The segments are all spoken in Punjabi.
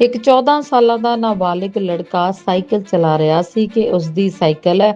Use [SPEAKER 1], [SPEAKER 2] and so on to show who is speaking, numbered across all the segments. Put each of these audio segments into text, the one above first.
[SPEAKER 1] ਇੱਕ 14 ਸਾਲਾਂ ਦਾ ਨਾਬਾਲਿਗ ਲੜਕਾ ਸਾਈਕਲ ਚਲਾ ਰਿਹਾ ਸੀ ਕਿ ਉਸ ਦੀ ਸਾਈਕਲ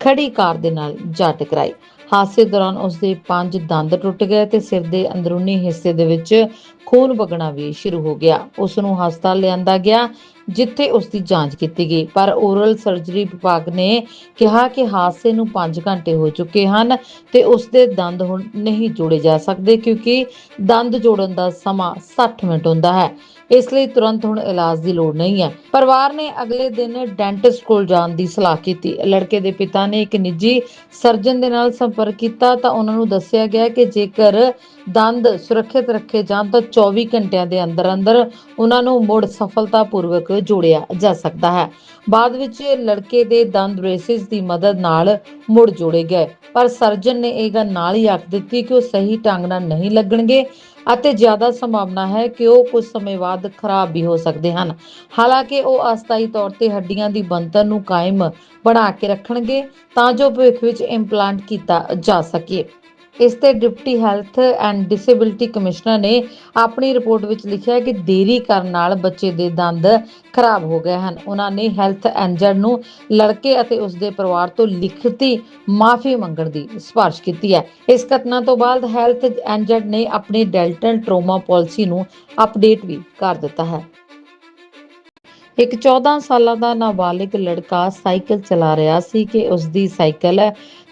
[SPEAKER 1] ਖੜੀ ਕਾਰ ਦੇ ਨਾਲ ਜਾ ਟਕਰਾਈ। ਹਾਦਸੇ ਦੌਰਾਨ ਉਸ ਦੇ ਪੰਜ ਦੰਦ ਟੁੱਟ ਗਏ ਤੇ ਸਿਰ ਦੇ ਅੰਦਰੂਨੀ ਹਿੱਸੇ ਦੇ ਵਿੱਚ ਖੂਨ ਵਗਣਾ ਵੀ ਸ਼ੁਰੂ ਹੋ ਗਿਆ। ਉਸ ਨੂੰ ਹਸਪਤਾਲ ਲਿਆਂਦਾ ਗਿਆ ਜਿੱਥੇ ਉਸ ਦੀ ਜਾਂਚ ਕੀਤੀ ਗਈ। ਪਰ ਓਰਲ ਸਰਜਰੀ ਵਿਭਾਗ ਨੇ ਕਿਹਾ ਕਿ ਹਾਦਸੇ ਨੂੰ 5 ਘੰਟੇ ਹੋ ਚੁੱਕੇ ਹਨ ਤੇ ਉਸ ਦੇ ਦੰਦ ਹੁਣ ਨਹੀਂ ਜੋੜੇ ਜਾ ਸਕਦੇ ਕਿਉਂਕਿ ਦੰਦ ਜੋੜਨ ਦਾ ਸਮਾਂ 60 ਮਿੰਟ ਹੁੰਦਾ ਹੈ। ਇਸ ਲਈ ਤੁਰੰਤ ਹੁਣ ਇਲਾਜ ਦੀ ਲੋੜ ਨਹੀਂ ਹੈ। ਪਰਿਵਾਰ ਨੇ ਅਗਲੇ ਦਿਨ ਡੈਂਟਿਸਟ ਕੋਲ ਜਾਣ ਦੀ ਸਲਾਹ ਕੀਤੀ। ਲੜਕੇ ਦੇ ਪਿਤਾ ਨੇ ਇੱਕ ਨਿੱਜੀ ਸਰਜਨ ਦੇ ਨਾਲ ਸੰਪਰਕ ਕੀਤਾ ਤਾਂ ਉਹਨਾਂ ਨੂੰ ਦੱਸਿਆ ਗਿਆ ਕਿ ਜੇਕਰ ਦੰਦ ਸੁਰੱਖਿਅਤ ਰੱਖੇ ਜਾਣ ਤਾਂ 24 ਘੰਟਿਆਂ ਦੇ ਅੰਦਰ ਅੰਦਰ ਉਹਨਾਂ ਨੂੰ ਮੁੜ ਸਫਲਤਾਪੂਰਵਕ ਜੋੜਿਆ ਜਾ ਸਕਦਾ ਹੈ। ਬਾਅਦ ਵਿੱਚ ਲੜਕੇ ਦੇ ਦੰਦ ਬ੍ਰੇਸਿਸ ਦੀ ਮਦਦ ਨਾਲ ਮੁੜ ਜੋੜੇ ਗਏ। ਪਰ ਸਰਜਨ ਨੇ ਇਹ ਗੱਲ ਨਾਲ ਹੀ ਆਖ ਦਿੱਤੀ ਕਿ ਉਹ ਸਹੀ ਢੰਗ ਨਾਲ ਨਹੀਂ ਲੱਗਣਗੇ ਅਤੇ ਜ਼ਿਆਦਾ ਸੰਭਾਵਨਾ ਹੈ ਕਿ ਉਹ ਕੁਝ ਸਮੇਂ ਬਾਅਦ ਖਰਾਬ ਵੀ ਹੋ ਸਕਦੇ ਹਨ। ਹਾਲਾਂਕਿ ਉਹ ਅਸਥਾਈ ਤੌਰ ਤੇ ਹੱਡੀਆਂ ਦੀ ਬਣਤਰ ਨੂੰ ਕਾਇਮ ਬਣਾ ਕੇ ਰੱਖਣਗੇ ਤਾਂ ਜੋ ਭਵਿੱਖ ਵਿੱਚ ਇੰਪਲਾਂਟ ਕੀਤਾ ਜਾ ਸਕੇ। ਇਸ ਤੇ deputy health and disability commissioner ਨੇ ਆਪਣੀ ਰਿਪੋਰਟ ਵਿੱਚ ਲਿਖਿਆ ਕਿ ਦੇਰੀ ਕਰਨ ਨਾਲ ਬੱਚੇ ਦੇ ਦੰਦ ਖਰਾਬ ਹੋ ਗਏ ਹਨ। ਉਹਨਾਂ ਨੇ ਹੈਲਥ ਐਂਜਰ ਨੂੰ ਲੜਕੇ ਅਤੇ ਉਸ ਦੇ ਪਰਿਵਾਰ ਤੋਂ ਲਿਖਤੀ ਮਾਫੀ ਮੰਗਣ ਦੀ ਸਿਫਾਰਿਸ਼ ਕੀਤੀ ਹੈ। ਇਸ ਘਟਨਾ ਤੋਂ ਬਾਅਦ ਹੈਲਥ ਐਂਜਰ ਨੇ ਆਪਣੀ ਡੈਂਟਲ ਟਰੋਮਾ ਪਾਲਿਸੀ ਨੂੰ ਅਪਡੇਟ ਵੀ ਕਰ ਦਿੱਤਾ ਹੈ। ਇੱਕ 14 ਸਾਲਾਂ ਦਾ ਨਾਬਾਲਿਗ ਲੜਕਾ ਸਾਈਕਲ ਚਲਾ ਰਿਹਾ ਸੀ ਕਿ ਉਸ ਦੀ ਸਾਈਕਲ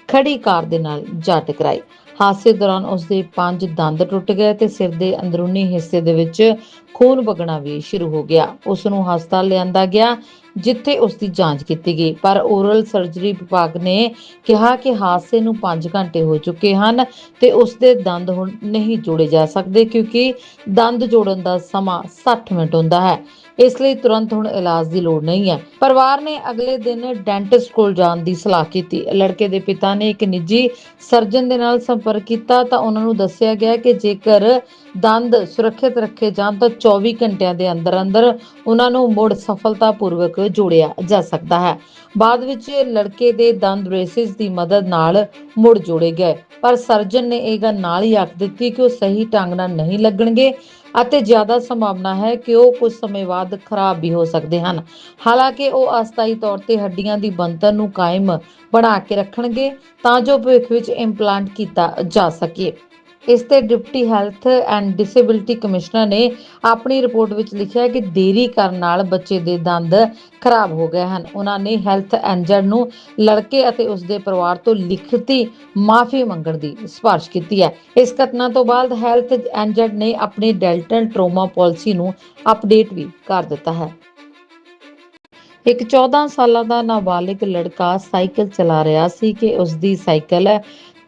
[SPEAKER 1] ਖੜੀ ਕਾਰ ਦੇ ਨਾਲ ਜਾ ਟਕਰਾਈ। ਹਾਦਸੇ ਦੌਰਾਨ ਉਸ ਦੇ ਪੰਜ ਦੰਦ ਟੁੱਟ ਗਏ ਤੇ ਸਿਰ ਦੇ ਅੰਦਰੂਨੀ ਹਿੱਸੇ ਦੇ ਵਿੱਚ ਖੂਨ ਵਗਣਾ ਵੀ ਸ਼ੁਰੂ ਹੋ ਗਿਆ। ਉਸ ਨੂੰ ਹਸਪਤਾਲ ਲਿਆਂਦਾ ਗਿਆ ਜਿੱਥੇ ਉਸ ਦੀ ਜਾਂਚ ਕੀਤੀ ਗਈ। ਪਰ ਓਰਲ ਸਰਜਰੀ ਵਿਭਾਗ ਨੇ ਕਿਹਾ ਕਿ ਹਾਦਸੇ ਨੂੰ 5 ਘੰਟੇ ਹੋ ਚੁੱਕੇ ਹਨ ਤੇ ਉਸ ਦੇ ਦੰਦ ਹੁਣ ਨਹੀਂ ਜੋੜੇ ਜਾ ਸਕਦੇ ਕਿਉਂਕਿ ਦੰਦ ਜੋੜਨ ਦਾ ਸਮਾਂ 60 ਮਿੰਟ ਹੁੰਦਾ ਹੈ। ਇਸ ਲਈ ਤੁਰੰਤ ਹੁਣ ਇਲਾਜ ਦੀ ਲੋੜ ਨਹੀਂ ਹੈ। ਪਰਿਵਾਰ ਨੇ ਅਗਲੇ ਦਿਨ ਡੈਂਟਿਸਟ ਕੋਲ ਜਾਣ ਦੀ ਸਲਾਹ ਕੀਤੀ। ਲੜਕੇ ਦੇ ਪਿਤਾ ਨੇ ਇੱਕ ਨਿੱਜੀ ਸਰਜਨ ਦੇ ਨਾਲ ਸੰਪਰਕ ਕੀਤਾ ਤਾਂ ਉਹਨਾਂ ਨੂੰ ਦੱਸਿਆ ਗਿਆ ਕਿ ਜੇਕਰ ਦੰਦ ਸੁਰੱਖਿਅਤ ਰੱਖੇ ਜਾਣ ਤਾਂ 24 ਘੰਟਿਆਂ ਦੇ ਅੰਦਰ ਅੰਦਰ ਉਹਨਾਂ ਨੂੰ ਮੁੜ ਸਫਲਤਾਪੂਰਵਕ ਜੋੜਿਆ ਜਾ ਸਕਦਾ ਹੈ। ਬਾਅਦ ਵਿੱਚ ਲੜਕੇ ਦੇ ਦੰਦ ਬ੍ਰੇਸਿਸ ਦੀ ਮਦਦ ਨਾਲ ਮੁੜ ਜੋੜੇ ਗਏ। ਪਰ ਸਰਜਨ ਨੇ ਇਹ ਗੱਲ ਨਾਲ ਹੀ ਆਖ ਦਿੱਤੀ ਕਿ ਉਹ ਸਹੀ ਢੰਗ ਨਾਲ ਨਹੀਂ ਲੱਗਣਗੇ ਅਤੇ ਜ਼ਿਆਦਾ ਸੰਭਾਵਨਾ ਹੈ ਕਿ ਉਹ ਕੁਝ ਸਮੇਂ ਬਾਅਦ ਖਰਾਬ ਵੀ ਹੋ ਸਕਦੇ ਹਨ। ਹਾਲਾਂਕਿ ਉਹ ਅਸਥਾਈ ਤੌਰ ਤੇ ਹੱਡੀਆਂ ਦੀ ਬਣਤਰ ਨੂੰ ਕਾਇਮ ਬਣਾ ਕੇ ਰੱਖਣਗੇ ਤਾਂ ਜੋ ਭਵਿੱਖ ਵਿੱਚ ਇੰਪਲਾਂਟ ਕੀਤਾ ਜਾ ਸਕੇ। ਇਸ ਤੇ deputy health and disability commissioner ਨੇ ਆਪਣੀ ਰਿਪੋਰਟ ਵਿੱਚ ਲਿਖਿਆ ਕਿ ਦੇਰੀ ਕਰਨ ਨਾਲ ਬੱਚੇ ਦੇ ਦੰਦ ਖਰਾਬ ਹੋ ਗਏ ਹਨ। ਉਹਨਾਂ ਨੇ ਹੈਲਥ ਐਂਜਰ ਨੂੰ ਲੜਕੇ ਅਤੇ ਉਸ ਦੇ ਪਰਿਵਾਰ ਤੋਂ ਲਿਖਤੀ ਮਾਫੀ ਮੰਗਣ ਦੀ ਸਿਫਾਰਿਸ਼ ਕੀਤੀ ਹੈ। ਇਸ ਘਟਨਾ ਤੋਂ ਬਾਅਦ ਹੈਲਥ ਐਂਜਰ ਨੇ ਆਪਣੀ ਡੈਂਟਲ ਟਰੋਮਾ ਪਾਲਿਸੀ ਨੂੰ ਅਪਡੇਟ ਵੀ ਕਰ ਦਿੱਤਾ ਹੈ। ਇੱਕ 14 ਸਾਲਾਂ ਦਾ ਨਾਬਾਲਿਗ ਲੜਕਾ ਸਾਈਕਲ ਚਲਾ ਰਿਹਾ ਸੀ ਕਿ ਉਸ ਦੀ ਸਾਈਕਲ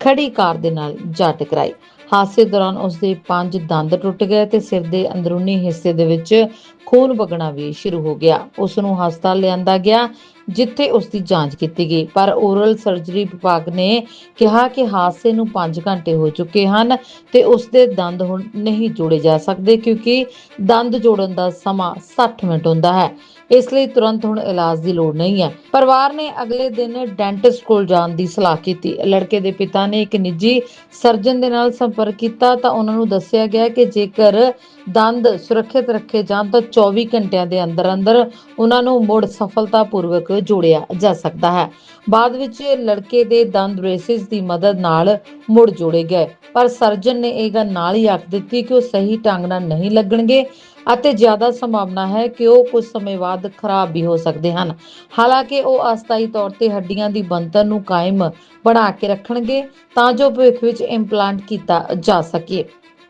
[SPEAKER 1] ਖੜੀ ਕਾਰ ਦੇ ਨਾਲ ਜਾ ਟਕਰਾਈ। ਹਾਦਸੇ ਦੌਰਾਨ ਉਸ ਦੇ ਪੰਜ ਦੰਦ ਟੁੱਟ ਗਏ ਤੇ ਸਿਰ ਦੇ ਅੰਦਰੂਨੀ ਹਿੱਸੇ ਦੇ ਵਿੱਚ ਖੂਨ ਵਗਣਾ ਵੀ ਸ਼ੁਰੂ ਹੋ ਗਿਆ। ਉਸ ਨੂੰ ਹਸਪਤਾਲ ਲਿਆਂਦਾ ਗਿਆ। ਜਿੱਥੇ ਉਸ ਦੀ ਜਾਂਚ ਕੀਤੀ ਗਈ। ਪਰ ਓਰਲ ਸਰਜਰੀ ਵਿਭਾਗ ਨੇ ਕਿਹਾ ਕਿ ਹਾਦਸੇ ਨੂੰ 5 ਘੰਟੇ ਹੋ ਚੁੱਕੇ ਹਨ ਤੇ ਉਸ ਦੇ ਦੰਦ ਹੁਣ ਨਹੀਂ ਜੋੜੇ ਜਾ ਸਕਦੇ ਕਿਉਂਕਿ ਦੰਦ ਜੋੜਨ ਦਾ ਸਮਾਂ 60 ਮਿੰਟ ਹੁੰਦਾ ਹੈ। ਇਸ ਲਈ ਤੁਰੰਤ ਹੁਣ ਇਲਾਜ ਦੀ ਲੋੜ ਨਹੀਂ ਹੈ। ਪਰਿਵਾਰ ਨੇ ਅਗਲੇ ਦਿਨ ਡੈਂਟਿਸਟ ਕੋਲ ਜਾਣ ਦੀ ਸਲਾਹ ਕੀਤੀ। ਲੜਕੇ ਦੇ ਪਿਤਾ ਨੇ ਇੱਕ ਨਿੱਜੀ ਸਰਜਨ ਦੇ ਨਾਲ ਸੰਪਰਕ ਕੀਤਾ ਤਾਂ ਉਹਨਾਂ ਨੂੰ ਦੱਸਿਆ ਗਿਆ ਕਿ ਜੇਕਰ ਦੰਦ ਸੁਰੱਖਿਅਤ ਰੱਖੇ ਜਾਣ ਤਾਂ 24 ਘੰਟਿਆਂ ਦੇ ਅੰਦਰ ਅੰਦਰ ਉਹਨਾਂ ਨੂੰ ਮੁੜ ਸਫਲਤਾਪੂਰਵਕ ਜੋੜਿਆ ਜਾ ਸਕਦਾ ਹੈ। ਬਾਅਦ ਵਿੱਚ ਲੜਕੇ ਦੇ ਦੰਦ ਬ੍ਰੇਸਿਸ ਦੀ ਮਦਦ ਨਾਲ ਮੁੜ ਜੋੜੇ ਗਏ। ਪਰ ਸਰਜਨ ਨੇ ਇਹ ਗੱਲ ਨਾਲ ਹੀ ਆਖ ਦਿੱਤੀ ਕਿ ਉਹ ਸਹੀ ਢੰਗ ਨਾਲ ਨਹੀਂ ਲੱਗਣਗੇ ਅਤੇ ਜ਼ਿਆਦਾ ਸੰਭਾਵਨਾ ਹੈ ਕਿ ਉਹ ਕੁਝ ਸਮੇਂ ਬਾਅਦ ਖਰਾਬ ਵੀ ਹੋ ਸਕਦੇ ਹਨ। ਹਾਲਾਂਕਿ ਉਹ ਅਸਥਾਈ ਤੌਰ ਤੇ ਹੱਡੀਆਂ ਦੀ ਬਣਤਰ ਨੂੰ ਕਾਇਮ ਬਣਾ ਕੇ ਰੱਖਣਗੇ ਤਾਂ ਜੋ ਭਵਿੱਖ ਵਿੱਚ ਇੰਪਲਾਂਟ ਕੀਤਾ ਜਾ ਸਕੇ।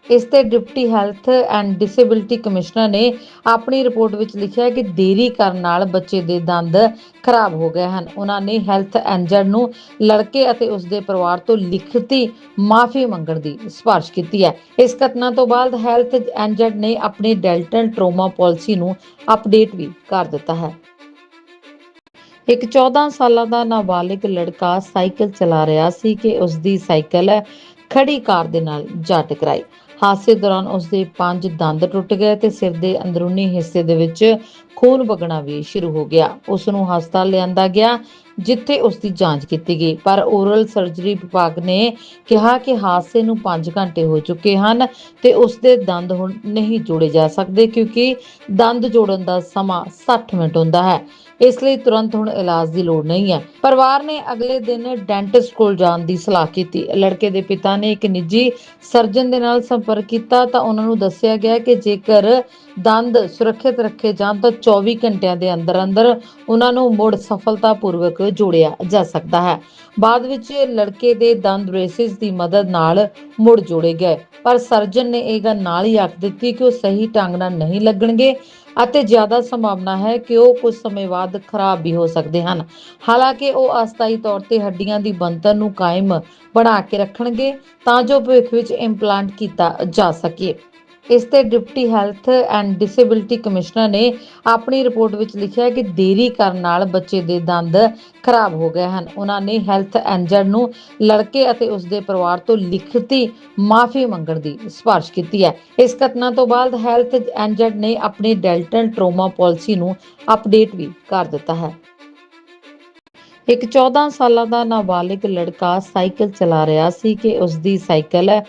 [SPEAKER 1] ਇਸ ਤੇ deputy health and disability commissioner ਨੇ ਆਪਣੀ ਰਿਪੋਰਟ ਵਿੱਚ ਲਿਖਿਆ ਕਿ ਦੇਰੀ ਕਰਨ ਨਾਲ ਬੱਚੇ ਦੇ ਦੰਦ ਖਰਾਬ ਹੋ ਗਏ ਹਨ। ਉਹਨਾਂ ਨੇ ਹੈਲਥ ਐਂਜਰ ਨੂੰ ਲੜਕੇ ਅਤੇ ਉਸ ਦੇ ਪਰਿਵਾਰ ਤੋਂ ਲਿਖਤੀ ਮਾਫੀ ਮੰਗਣ ਦੀ ਸਿਫਾਰਿਸ਼ ਕੀਤੀ ਹੈ। ਇਸ ਘਟਨਾ ਤੋਂ ਬਾਅਦ ਹੈਲਥ ਐਂਜਰ ਨੇ ਆਪਣੀ ਡੈਂਟਲ ਟਰੋਮਾ ਪਾਲਿਸੀ ਨੂੰ ਅਪਡੇਟ ਵੀ ਕਰ ਦਿੱਤਾ ਹੈ। ਇੱਕ 14 ਸਾਲਾਂ ਦਾ ਨਾਬਾਲਿਗ ਲੜਕਾ ਸਾਈਕਲ ਚਲਾ ਰਿਹਾ ਸੀ ਕਿ ਉਸ ਦੀ ਸਾਈਕਲ ਖੜੀ ਕਾਰ ਦੇ ਨਾਲ ਜਾ ਟਕਰਾਈ। ਹਾਦਸੇ ਦੌਰਾਨ ਉਸ ਦੇ ਪੰਜ ਦੰਦ ਟੁੱਟ ਗਏ ਤੇ ਸਿਰ ਦੇ ਅੰਦਰੂਨੀ ਹਿੱਸੇ ਦੇ ਵਿੱਚ ਖੂਨ ਵਗਣਾ ਵੀ ਸ਼ੁਰੂ ਹੋ ਗਿਆ। ਉਸ ਨੂੰ ਹਸਪਤਾਲ ਲਿਆਂਦਾ ਗਿਆ। ਜਿੱਥੇ ਉਸ ਦੀ ਜਾਂਚ ਕੀਤੀ ਗਈ। ਪਰ ਓਰਲ ਸਰਜਰੀ ਵਿਭਾਗ ਨੇ ਕਿਹਾ ਕਿ ਹਾਦਸੇ ਨੂੰ 5 ਘੰਟੇ ਹੋ ਚੁੱਕੇ ਹਨ ਤੇ ਉਸ ਦੇ ਦੰਦ ਹੁਣ ਨਹੀਂ ਜੋੜੇ ਜਾ ਸਕਦੇ ਕਿਉਂਕਿ ਦੰਦ ਜੋੜਨ ਦਾ ਸਮਾਂ 60 ਮਿੰਟ ਹੁੰਦਾ ਹੈ। ਇਸ ਲਈ ਤੁਰੰਤ ਹੁਣ ਇਲਾਜ ਦੀ ਲੋੜ ਨਹੀਂ ਹੈ। ਪਰਿਵਾਰ ਨੇ ਅਗਲੇ ਦਿਨ ਡੈਂਟਿਸਟ ਕੋਲ ਜਾਣ ਦੀ ਸਲਾਹ ਕੀਤੀ। ਲੜਕੇ ਦੇ ਪਿਤਾ ਨੇ ਇੱਕ ਨਿੱਜੀ ਸਰਜਨ ਦੇ ਨਾਲ ਸੰਪਰਕ ਕੀਤਾ ਤਾਂ ਉਹਨਾਂ ਨੂੰ ਦੱਸਿਆ ਗਿਆ ਕਿ ਜੇਕਰ ਦੰਦ ਸੁਰੱਖਿਅਤ ਰੱਖੇ ਜਾਣ ਤਾਂ 24 ਘੰਟਿਆਂ ਦੇ ਅੰਦਰ ਅੰਦਰ ਉਹਨਾਂ ਨੂੰ ਮੁੜ ਸਫਲਤਾਪੂਰਵਕ ਜੋੜਿਆ ਜਾ ਸਕਦਾ ਹੈ। ਬਾਅਦ ਵਿੱਚ ਲੜਕੇ ਦੇ ਦੰਦ ਬ੍ਰੇਸਿਸ ਦੀ ਮਦਦ ਨਾਲ ਮੁੜ ਜੋੜੇ ਗਏ। ਪਰ ਸਰਜਨ ਨੇ ਇਹ ਗੱਲ ਨਾਲ ਹੀ ਆਖ ਦਿੱਤੀ ਕਿ ਉਹ ਸਹੀ ਢੰਗ ਨਾਲ ਨਹੀਂ ਲੱਗਣਗੇ ਅਤੇ ਜ਼ਿਆਦਾ ਸੰਭਾਵਨਾ ਹੈ ਕਿ ਉਹ ਕੁਝ ਸਮੇਂ ਬਾਅਦ ਖਰਾਬ ਵੀ ਹੋ ਸਕਦੇ ਹਨ। ਹਾਲਾਂਕਿ ਉਹ ਅਸਥਾਈ ਤੌਰ ਤੇ ਹੱਡੀਆਂ ਦੀ ਬਣਤਰ ਨੂੰ ਕਾਇਮ ਬਣਾ ਕੇ ਰੱਖਣਗੇ ਤਾਂ ਜੋ ਭਵਿੱਖ ਵਿੱਚ ਇੰਪਲਾਂਟ ਕੀਤਾ ਜਾ ਸਕੇ। ਇਸ ਤੇ deputy health and disability commissioner ਨੇ ਆਪਣੀ ਰਿਪੋਰਟ ਵਿੱਚ ਲਿਖਿਆ ਕਿ ਦੇਰੀ ਕਰਨ ਨਾਲ ਬੱਚੇ ਦੇ ਦੰਦ ਖਰਾਬ ਹੋ ਗਏ ਹਨ। ਉਹਨਾਂ ਨੇ ਹੈਲਥ ਐਂਜਰ ਨੂੰ ਲੜਕੇ ਅਤੇ ਉਸ ਦੇ ਪਰਿਵਾਰ ਤੋਂ ਲਿਖਤੀ ਮਾਫੀ ਮੰਗਣ ਦੀ ਸਿਫਾਰਿਸ਼ ਕੀਤੀ ਹੈ। ਇਸ ਘਟਨਾ ਤੋਂ ਬਾਅਦ ਹੈਲਥ ਐਂਜਰ ਨੇ ਆਪਣੀ ਡੈਂਟਲ ਟਰੋਮਾ ਪਾਲਿਸੀ ਨੂੰ ਅਪਡੇਟ ਵੀ ਕਰ ਦਿੱਤਾ ਹੈ। ਇੱਕ 14 ਸਾਲਾਂ ਦਾ ਨਾਬਾਲਿਗ ਲੜਕਾ ਸਾਈਕਲ ਚਲਾ ਰਿਹਾ ਸੀ ਕਿ ਉਸ ਦੀ ਸਾਈਕਲ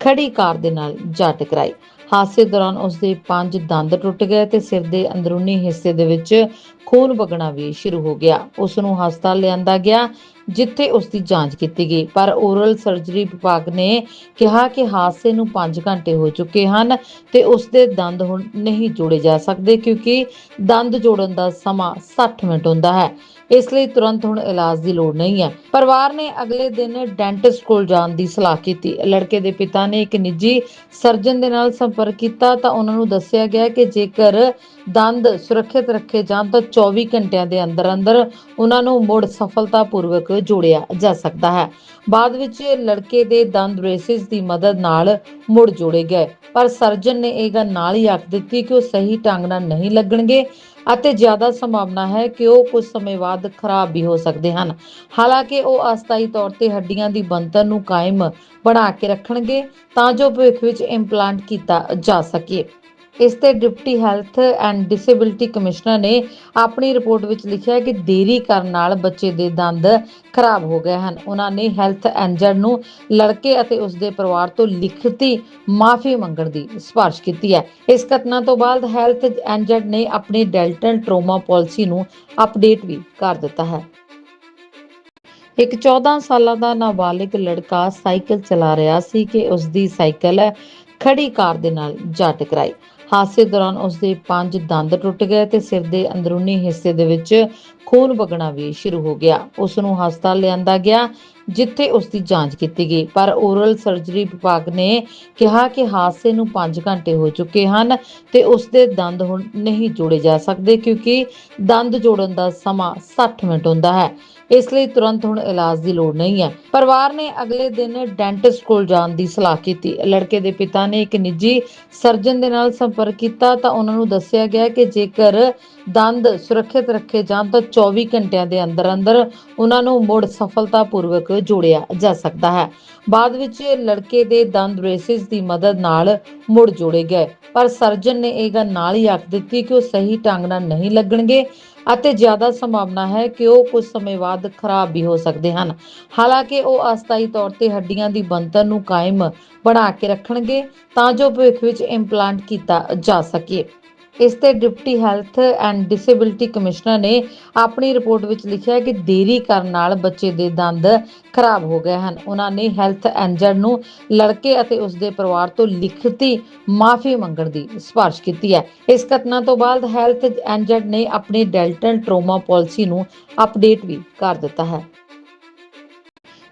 [SPEAKER 1] ਖੜੀ ਕਾਰ ਦੇ ਨਾਲ ਜਾ ਟਕਰਾਈ। ਹਾਦਸੇ ਦੌਰਾਨ ਉਸ ਦੇ ਪੰਜ ਦੰਦ ਟੁੱਟ ਗਏ ਤੇ ਸਿਰ ਦੇ ਅੰਦਰੂਨੀ ਹਿੱਸੇ ਦੇ ਵਿੱਚ ਖੂਨ ਵਗਣਾ ਵੀ ਸ਼ੁਰੂ ਹੋ ਗਿਆ। ਉਸ ਨੂੰ ਹਸਪਤਾਲ ਲਿਆਂਦਾ ਗਿਆ ਜਿੱਥੇ ਉਸ ਦੀ ਜਾਂਚ ਕੀਤੀ ਗਈ। ਪਰ ਓਰਲ ਸਰਜਰੀ ਵਿਭਾਗ ਨੇ ਕਿਹਾ ਕਿ ਹਾਦਸੇ ਨੂੰ 5 ਘੰਟੇ ਹੋ ਚੁੱਕੇ ਹਨ ਤੇ ਉਸ ਦੇ ਦੰਦ ਹੁਣ ਨਹੀਂ ਜੋੜੇ ਜਾ ਸਕਦੇ ਕਿਉਂਕਿ ਦੰਦ ਜੋੜਨ ਦਾ ਸਮਾਂ 60 ਮਿੰਟ ਹੁੰਦਾ ਹੈ। ਇਸ ਲਈ ਤੁਰੰਤ ਹੁਣ ਇਲਾਜ ਦੀ ਲੋੜ ਨਹੀਂ ਹੈ। ਪਰਿਵਾਰ ਨੇ ਅਗਲੇ ਦਿਨ ਡੈਂਟਿਸਟ ਕੋਲ ਜਾਣ ਦੀ ਸਲਾਹ ਕੀਤੀ। ਲੜਕੇ ਦੇ ਪਿਤਾ ਨੇ ਇੱਕ ਨਿੱਜੀ ਸਰਜਨ ਦੇ ਨਾਲ ਸੰਪਰਕ ਕੀਤਾ ਤਾਂ ਉਹਨਾਂ ਨੂੰ ਦੱਸਿਆ ਗਿਆ ਕਿ ਜੇਕਰ ਦੰਦ ਸੁਰੱਖਿਅਤ ਰੱਖੇ ਜਾਣ ਤਾਂ 24 ਘੰਟਿਆਂ ਦੇ ਅੰਦਰ ਅੰਦਰ ਉਹਨਾਂ ਨੂੰ ਮੁੜ ਸਫਲਤਾਪੂਰਵਕ ਜੋੜਿਆ ਜਾ ਸਕਦਾ ਹੈ। ਬਾਅਦ ਵਿੱਚ ਲੜਕੇ ਦੇ ਦੰਦ ਬ੍ਰੇਸਿਸ ਦੀ ਮਦਦ ਨਾਲ ਮੁੜ ਜੋੜੇ ਗਏ। ਪਰ ਸਰਜਨ ਨੇ ਇਹ ਗੱਲ ਨਾਲ ਹੀ ਆਖ ਦਿੱਤੀ ਕਿ ਉਹ ਸਹੀ ਢੰਗ ਨਾਲ ਨਹੀਂ ਲੱਗਣਗੇ ਅਤੇ ਜ਼ਿਆਦਾ ਸੰਭਾਵਨਾ ਹੈ ਕਿ ਉਹ ਕੁਝ ਸਮੇਂ ਬਾਅਦ ਖਰਾਬ ਵੀ ਹੋ ਸਕਦੇ ਹਨ। ਹਾਲਾਂਕਿ ਉਹ ਅਸਥਾਈ ਤੌਰ ਤੇ ਹੱਡੀਆਂ ਦੀ ਬਣਤਰ ਨੂੰ ਕਾਇਮ ਬਣਾ ਕੇ ਰੱਖਣਗੇ ਤਾਂ ਜੋ ਭਵਿੱਖ ਵਿੱਚ ਇੰਪਲਾਂਟ ਕੀਤਾ ਜਾ ਸਕੇ। ਇਸ ਤੇ deputy health and disability commissioner ਨੇ ਆਪਣੀ ਰਿਪੋਰਟ ਵਿੱਚ ਲਿਖਿਆ ਕਿ ਦੇਰੀ ਕਰਨ ਨਾਲ ਬੱਚੇ ਦੇ ਦੰਦ ਖਰਾਬ ਹੋ ਗਏ ਹਨ। ਉਹਨਾਂ ਨੇ ਹੈਲਥ ਐਂਜਰ ਨੂੰ ਲੜਕੇ ਅਤੇ ਉਸ ਦੇ ਪਰਿਵਾਰ ਤੋਂ ਲਿਖਤੀ ਮਾਫੀ ਮੰਗਣ ਦੀ ਸਿਫਾਰਿਸ਼ ਕੀਤੀ ਹੈ। ਇਸ ਘਟਨਾ ਤੋਂ ਬਾਅਦ ਹੈਲਥ ਐਂਜਰ ਨੇ ਆਪਣੀ ਡੈਂਟਲ ਟਰੋਮਾ ਪਾਲਿਸੀ ਨੂੰ ਅਪਡੇਟ ਵੀ ਕਰ ਦਿੱਤਾ ਹੈ। ਇੱਕ 14 ਸਾਲਾਂ ਦਾ ਨਾਬਾਲਿਗ ਲੜਕਾ ਸਾਈਕਲ ਚਲਾ ਰਿਹਾ ਸੀ ਕਿ ਉਸ ਦੀ ਸਾਈਕਲ ਖੜੀ ਕਾਰ ਦੇ ਨਾਲ ਜਾ ਟਕਰਾਈ। ਹਾਦਸੇ ਦੌਰਾਨ ਉਸ ਦੇ ਪੰਜ ਦੰਦ ਟੁੱਟ ਗਏ ਤੇ ਸਿਰ ਦੇ ਅੰਦਰੂਨੀ ਹਿੱਸੇ ਦੇ ਵਿੱਚ ਖੂਨ ਵਗਣਾ ਵੀ ਸ਼ੁਰੂ ਹੋ ਗਿਆ। ਉਸ ਨੂੰ ਹਸਪਤਾਲ ਲਿਆਂਦਾ ਗਿਆ ਜਿੱਥੇ ਉਸ ਦੀ ਜਾਂਚ ਕੀਤੀ ਗਈ। ਪਰ ਓਰਲ ਸਰਜਰੀ ਵਿਭਾਗ ਨੇ ਕਿਹਾ ਕਿ ਹਾਦਸੇ ਨੂੰ 5 ਘੰਟੇ ਹੋ ਚੁੱਕੇ ਹਨ ਤੇ ਉਸ ਦੇ ਦੰਦ ਹੁਣ ਨਹੀਂ ਜੋੜੇ ਜਾ ਸਕਦੇ ਕਿਉਂਕਿ ਦੰਦ ਜੋੜਨ ਦਾ ਸਮਾਂ 60 ਮਿੰਟ ਹੁੰਦਾ ਹੈ। ਇਸ ਲਈ ਤੁਰੰਤ ਹੁਣ ਇਲਾਜ ਦੀ ਲੋੜ ਨਹੀਂ ਹੈ। ਪਰਿਵਾਰ ਨੇ ਅਗਲੇ ਦਿਨ ਡੈਂਟਿਸਟ ਕੋਲ ਜਾਣ ਦੀ ਸਲਾਹ ਕੀਤੀ। ਲੜਕੇ ਦੇ ਪਿਤਾ ਨੇ ਇੱਕ ਨਿੱਜੀ ਸਰਜਨ ਦੇ ਨਾਲ ਸੰਪਰਕ ਕੀਤਾ ਤਾਂ ਉਹਨਾਂ ਨੂੰ ਦੱਸਿਆ ਗਿਆ ਕਿ ਜੇਕਰ ਦੰਦ ਸੁਰੱਖਿਅਤ ਰੱਖੇ ਜਾਣ ਤਾਂ 24 ਘੰਟਿਆਂ ਦੇ ਅੰਦਰ ਅੰਦਰ ਉਹਨਾਂ ਨੂੰ ਮੁੜ ਸਫਲਤਾਪੂਰਵਕ ਜੋੜਿਆ ਜਾ ਸਕਦਾ ਹੈ। ਬਾਅਦ ਵਿੱਚ ਲੜਕੇ ਦੇ ਦੰਦ ਬ੍ਰੇਸਿਸ ਦੀ ਮਦਦ ਨਾਲ ਮੁੜ ਜੋੜੇ ਗਏ। ਪਰ ਸਰਜਨ ਨੇ ਇਹ ਗੱਲ ਨਾਲ ਹੀ ਆਖ ਦਿੱਤੀ ਕਿ ਉਹ ਸਹੀ ਢੰਗ ਨਾਲ ਨਹੀਂ ਲੱਗਣਗੇ ਅਤੇ ਜ਼ਿਆਦਾ ਸੰਭਾਵਨਾ ਹੈ ਕਿ ਉਹ ਕੁਝ ਸਮੇਂ ਬਾਅਦ ਖਰਾਬ ਵੀ ਹੋ ਸਕਦੇ ਹਨ। ਹਾਲਾਂਕਿ ਉਹ ਅਸਥਾਈ ਤੌਰ ਤੇ ਹੱਡੀਆਂ ਦੀ ਬਣਤਰ ਨੂੰ ਕਾਇਮ ਬਣਾ ਕੇ ਰੱਖਣਗੇ ਤਾਂ ਜੋ ਭਵਿੱਖ ਵਿੱਚ ਇੰਪਲਾਂਟ ਕੀਤਾ ਜਾ ਸਕੇ। ਇਸ ਤੇ deputy health and disability commissioner ਨੇ ਆਪਣੀ ਰਿਪੋਰਟ ਵਿੱਚ ਲਿਖਿਆ ਕਿ ਦੇਰੀ ਕਰਨ ਨਾਲ ਬੱਚੇ ਦੇ ਦੰਦ ਖਰਾਬ ਹੋ ਗਏ ਹਨ। ਉਹਨਾਂ ਨੇ ਹੈਲਥ ਐਂਜਰ ਨੂੰ ਲੜਕੇ ਅਤੇ ਉਸ ਦੇ ਪਰਿਵਾਰ ਤੋਂ ਲਿਖਤੀ ਮਾਫੀ ਮੰਗਣ ਦੀ ਸਿਫਾਰਿਸ਼ ਕੀਤੀ ਹੈ। ਇਸ ਘਟਨਾ ਤੋਂ ਬਾਅਦ ਹੈਲਥ ਐਂਜਰ ਨੇ ਆਪਣੀ ਡੈਂਟਲ ਟਰੋਮਾ ਪਾਲਿਸੀ ਨੂੰ ਅਪਡੇਟ ਵੀ ਕਰ ਦਿੱਤਾ ਹੈ।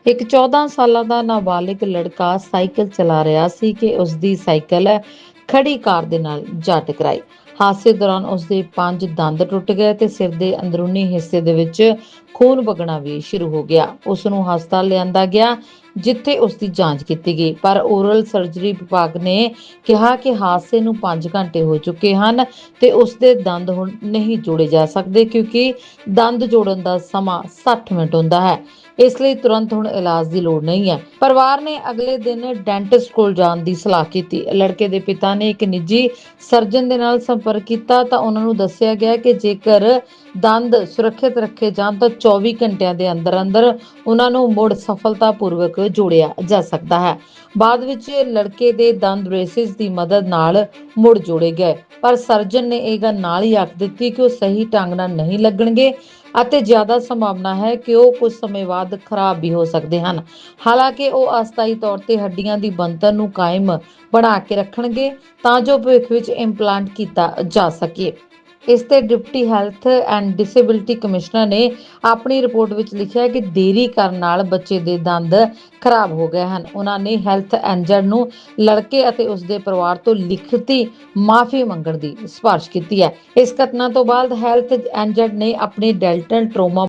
[SPEAKER 1] ਇੱਕ 14 ਸਾਲਾਂ ਦਾ ਨਾਬਾਲਿਗ ਲੜਕਾ ਸਾਈਕਲ ਚਲਾ ਰਿਹਾ ਸੀ ਕਿ ਉਸ ਦੀ ਸਾਈਕਲ ਖੜੀ ਕਾਰ ਦੇ ਨਾਲ ਜਾ ਟਕਰਾਈ। ਹਾਦਸੇ ਦੌਰਾਨ ਉਸ ਦੇ ਪੰਜ ਦੰਦ ਟੁੱਟ ਗਏ ਤੇ ਸਿਰ ਦੇ ਅੰਦਰੂਨੀ ਹਿੱਸੇ ਦੇ ਵਿੱਚ ਖੂਨ ਵਗਣਾ ਵੀ ਸ਼ੁਰੂ ਹੋ ਗਿਆ। ਉਸ ਨੂੰ ਹਸਪਤਾਲ ਲਿਆਂਦਾ ਗਿਆ। ਜਿੱਥੇ ਉਸ ਦੀ ਜਾਂਚ ਕੀਤੀ ਗਈ। ਪਰ ਓਰਲ ਸਰਜਰੀ ਵਿਭਾਗ ਨੇ ਕਿਹਾ ਕਿ ਹਾਦਸੇ ਨੂੰ 5 ਘੰਟੇ ਹੋ ਚੁੱਕੇ ਹਨ ਤੇ ਉਸ ਦੇ ਦੰਦ ਹੁਣ ਨਹੀਂ ਜੋੜੇ ਜਾ ਸਕਦੇ ਕਿਉਂਕਿ ਦੰਦ ਜੋੜਨ ਦਾ ਸਮਾਂ 60 ਮਿੰਟ ਹੁੰਦਾ ਹੈ। ਇਸ ਲਈ ਤੁਰੰਤ ਹੁਣ ਇਲਾਜ ਦੀ ਲੋੜ ਨਹੀਂ ਹੈ। ਪਰਿਵਾਰ ਨੇ ਅਗਲੇ ਦਿਨ ਡੈਂਟਿਸਟ ਕੋਲ ਜਾਣ ਦੀ ਸਲਾਹ ਕੀਤੀ। ਲੜਕੇ ਦੇ ਪਿਤਾ ਨੇ ਇੱਕ ਨਿੱਜੀ ਸਰਜਨ ਦੇ ਨਾਲ ਸੰਪਰਕ ਕੀਤਾ ਤਾਂ ਉਹਨਾਂ ਨੂੰ ਦੱਸਿਆ ਗਿਆ ਕਿ ਜੇਕਰ ਦੰਦ ਸੁਰੱਖਿਅਤ ਰੱਖੇ ਜਾਣ ਤਾਂ 24 ਘੰਟਿਆਂ ਦੇ ਅੰਦਰ ਅੰਦਰ ਉਹਨਾਂ ਨੂੰ ਮੁੜ ਸਫਲਤਾਪੂਰਵਕ ਜੋੜਿਆ ਜਾ ਸਕਦਾ ਹੈ। ਬਾਅਦ ਵਿੱਚ ਲੜਕੇ ਦੇ ਦੰਦ ਬ੍ਰੇਸਿਸ ਦੀ ਮਦਦ ਨਾਲ ਮੁੜ ਜੋੜੇ ਗਏ। ਪਰ ਸਰਜਨ ਨੇ ਇਹ ਗੱਲ ਨਾਲ ਹੀ ਆਖ ਦਿੱਤੀ ਕਿ ਉਹ ਸਹੀ ਢੰਗ ਨਾਲ ਨਹੀਂ ਲੱਗਣਗੇ ਅਤੇ ਜ਼ਿਆਦਾ ਸੰਭਾਵਨਾ ਹੈ ਕਿ ਉਹ ਕੁਝ ਸਮੇਂ ਬਾਅਦ ਖਰਾਬ ਵੀ ਹੋ ਸਕਦੇ ਹਨ। ਹਾਲਾਂਕਿ ਉਹ ਅਸਥਾਈ ਤੌਰ ਤੇ ਹੱਡੀਆਂ ਦੀ ਬਣਤਰ ਨੂੰ ਕਾਇਮ ਬਣਾ ਕੇ ਰੱਖਣਗੇ ਤਾਂ ਜੋ ਭਵਿੱਖ ਵਿੱਚ ਇੰਪਲਾਂਟ ਕੀਤਾ ਜਾ ਸਕੇ। ਇਸ ਤੇ deputy health and disability commissioner ਨੇ ਆਪਣੀ ਰਿਪੋਰਟ ਵਿੱਚ ਲਿਖਿਆ ਕਿ ਦੇਰੀ ਕਰਨ ਨਾਲ ਬੱਚੇ ਦੇ ਦੰਦ ਖਰਾਬ ਹੋ ਗਏ ਹਨ। ਉਹਨਾਂ ਨੇ ਹੈਲਥ ਐਂਜਰ ਨੂੰ ਲੜਕੇ ਅਤੇ ਉਸ ਦੇ ਪਰਿਵਾਰ ਤੋਂ ਲਿਖਤੀ ਮਾਫੀ ਮੰਗਣ ਦੀ ਸਿਫਾਰਿਸ਼ ਕੀਤੀ ਹੈ। ਇਸ ਘਟਨਾ ਤੋਂ ਬਾਅਦ ਹੈਲਥ ਐਂਜਰ ਨੇ ਆਪਣੇ ਡੈਂਟਲ ਟਰੋਮਾ